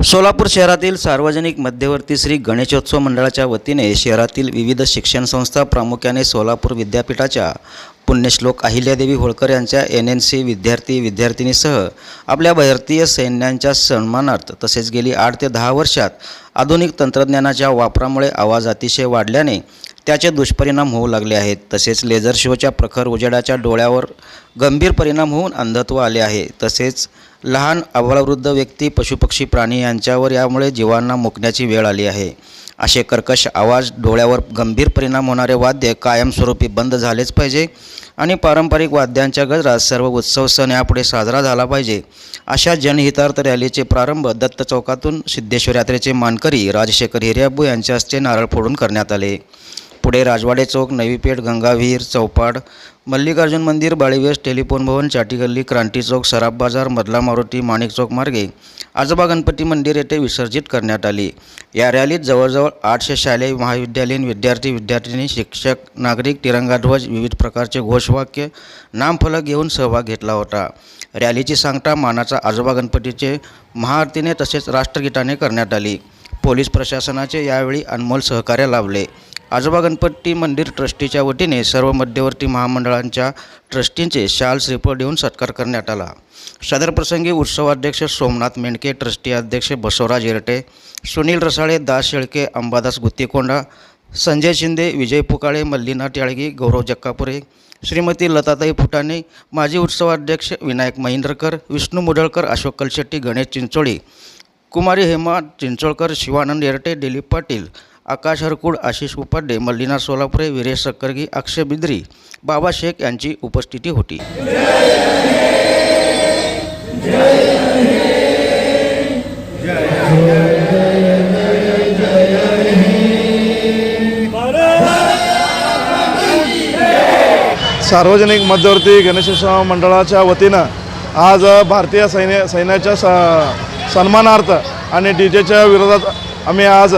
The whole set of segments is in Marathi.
सोलापूर शहरातील सार्वजनिक मध्यवर्ती श्री गणेशोत्सव मंडळाच्या वतीने शहरातील विविध शिक्षण संस्था प्रामुख्याने सोलापूर विद्यापीठाच्या पुण्यश्लोक अहिल्यादेवी होळकर यांच्या एन एन सी विद्यार्थी विद्यार्थिनीसह आपल्या भारतीय सैन्यांच्या सन्मानार्थ तसेच गेली आठ ते दहा वर्षात आधुनिक तंत्रज्ञानाच्या वापरामुळे आवाज अतिशय वाढल्याने त्याचे दुष्परिणाम होऊ लागले आहेत. तसेच लेझर शोच्या प्रखर उजेडाच्या डोळ्यावर गंभीर परिणाम होऊन अंधत्व आले आहे. तसेच लहान अबळवृद्ध व्यक्ती पशुपक्षी प्राणी यांच्यावर यामुळे जीवांना मुकण्याची वेळ आली आहे. असे कर्कश आवाज डोळ्यावर गंभीर परिणाम होणारे वाद्य कायमस्वरूपी बंद झालेच पाहिजे आणि पारंपरिक वाद्यांच्या गजरात सर्व उत्सव सण यापुढे साजरा झाला पाहिजे. अशा जनहितार्थ रॅलीचे प्रारंभ दत्त चौकातून सिद्धेश्वर यात्रेचे मानकरी राजशेखर हिर्याबू यांच्या हस्ते नारळ फोडून करण्यात आले. पुढे राजवाडे चौक नवी पेठ गंगाविहीर चौपाड मल्लिकार्जुन मंदिर बाळीवेस टेलिफोन भवन चाटीगल्ली क्रांती चौक सराफ बाजार मधला मारुती माणिक चौक मार्गे आजोबा गणपती मंदिर येथे विसर्जित करण्यात आली. या रॅलीत जवळजवळ आठशे शालेय महाविद्यालयीन विद्यार्थी विद्यार्थिनी शिक्षक नागरिक तिरंगाध्वज विविध प्रकारचे घोषवाक्य नामफलक घेऊन सहभाग घेतला होता. रॅलीची सांगता मानाचा आजोबा गणपतीचे महाआरतीने तसेच राष्ट्रगीताने करण्यात आली. पोलीस प्रशासनाचे यावेळी अनमोल सहकार्य लाभले. आजोबा गणपती मंदिर ट्रस्टीच्या वतीने सर्व मध्यवर्ती महामंडळांच्या ट्रस्टींचे शाल श्रीफळ देऊन सत्कार करण्यात आला. सदर प्रसंगी उत्सवाध्यक्ष सोमनाथ मेणके ट्रस्टी अध्यक्ष बसवराज इरटे सुनील रसाळे दास शेळके अंबादास गुत्तीकोंडा संजय शिंदे विजय पुकाळे मल्लीनाथ याळगी गौरव जक्कापुरे श्रीमती लताताई फुटाणे माजी उत्सवाध्यक्ष विनायक महिंद्रकर विष्णू मुडळकर अशोक कलशेट्टी गणेश चिंचोळी कुमारी हेमा चिंचोळकर शिवानंद येरटे दिलीप पाटील आकाश हरकुड आशिष उपाध्ये मल्लिना सोलापुरे वीरेश सक्करगी अक्षय बिद्री बाबा शेख यांची उपस्थिती होती. सार्वजनिक मध्यवर्ती गणेशोत्सव मंडळाच्या वतीनं आज भारतीय सैन्य सैन्याच्या स सन्मानार्थ आणि डी जेच्या विरोधात आम्ही आज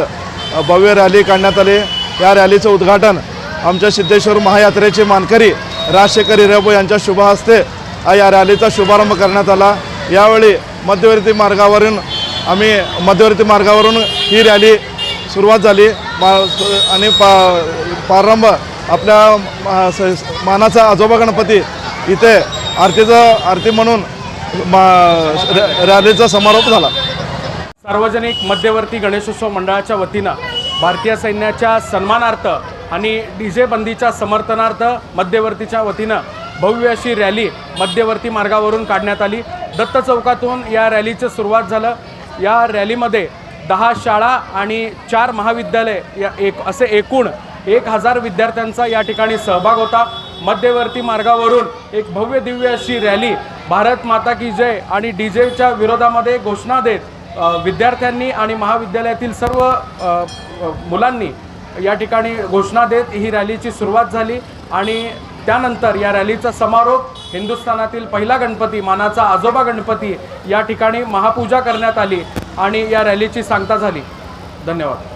भव्य रॅली काढण्यात आली. या रॅलीचं उद्घाटन आमच्या सिद्धेश्वर महायात्रेचे मानकरी राजशेखर हिरेबो यांच्या शुभ हस्ते या रॅलीचा शुभारंभ करण्यात आला. यावेळी मध्यवर्ती मार्गावरून आम्ही मध्यवर्ती मार्गावरून ही रॅली सुरुवात झाली. मा आणि पा प्रारंभ आपल्या मा- स- मानाचा आजोबा गणपती इथे आरतीचं आरती म्हणून मा रॅलीचा समारोप झाला. सार्वजनिक मध्यवर्ती गणेशोत्सव मंडळाच्या वतीनं भारतीय सैन्याच्या सन्मानार्थ आणि डी जे बंदीच्या समर्थनार्थ मध्यवर्तीच्या वतीनं भव्य अशी रॅली मध्यवर्ती मार्गावरून काढण्यात आली. दत्त चौकातून या रॅलीचं सुरुवात झालं. या रॅलीमध्ये दहा शाळा आणि चार महाविद्यालय या एक असे एकूण एक हजार विद्यार्थ्यांचा या ठिकाणी सहभाग होता. मध्यवर्ती मार्गावरून एक भव्य दिव्य अशी रॅली भारत माता की जय आणि डी जेच्या विरोधामध्ये घोषणा देत विद्यार्थ्यांनी आणि महाविद्यालयातील सर्व मुलांनी या ठिकाणी घोषणा देत ही रॅलीची सुरुवात झाली आणि त्यानंतर या रॅलीचा समारोप हिंदुस्थानातील पहिला गणपती मानाचा आजोबा गणपती या ठिकाणी महापूजा करण्यात आली आणि या रॅलीची सांगता झाली. धन्यवाद.